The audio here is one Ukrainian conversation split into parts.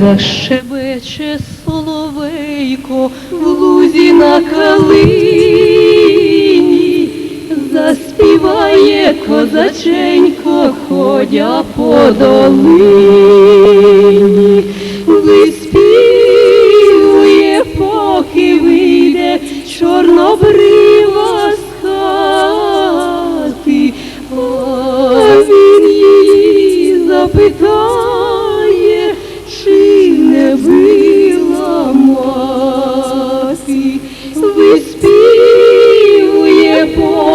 Защебече соловейко в лузі на калині, заспіває козаченько, ходя по долині, виспівує, поки вийде чорнобрива з хати, а він її запитає,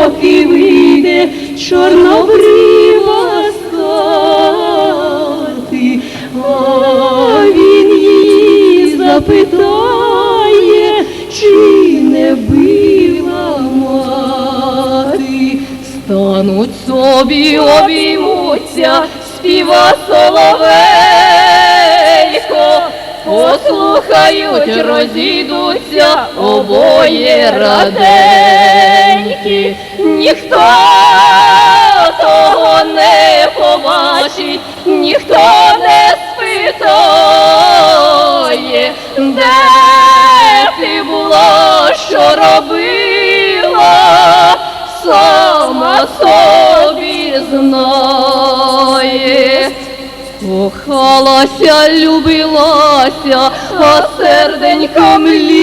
поки вийде чорнобрива з хати, а він її запитає, чи не била мати, стануть собі обіймуться, співа соловейко, послухають, розійдуться обоє раденьки, побачить, ніхто не спитає, де ти була, що робила, сама собі знає. Кохалася, любилася, а серденько мліло,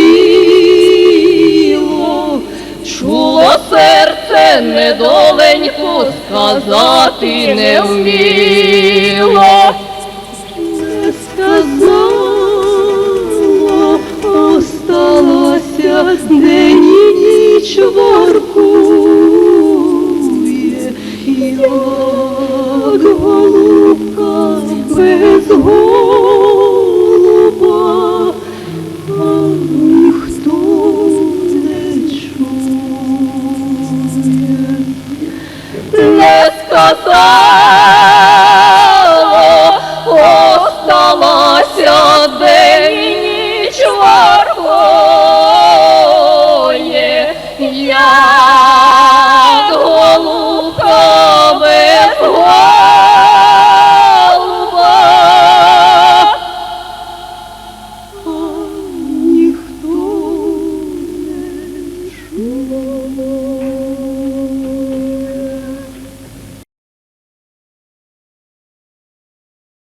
чуло серце недоленьку, сказати не вміло. Не сказала, осталася день і ніч воркує, як голубка без голуба, не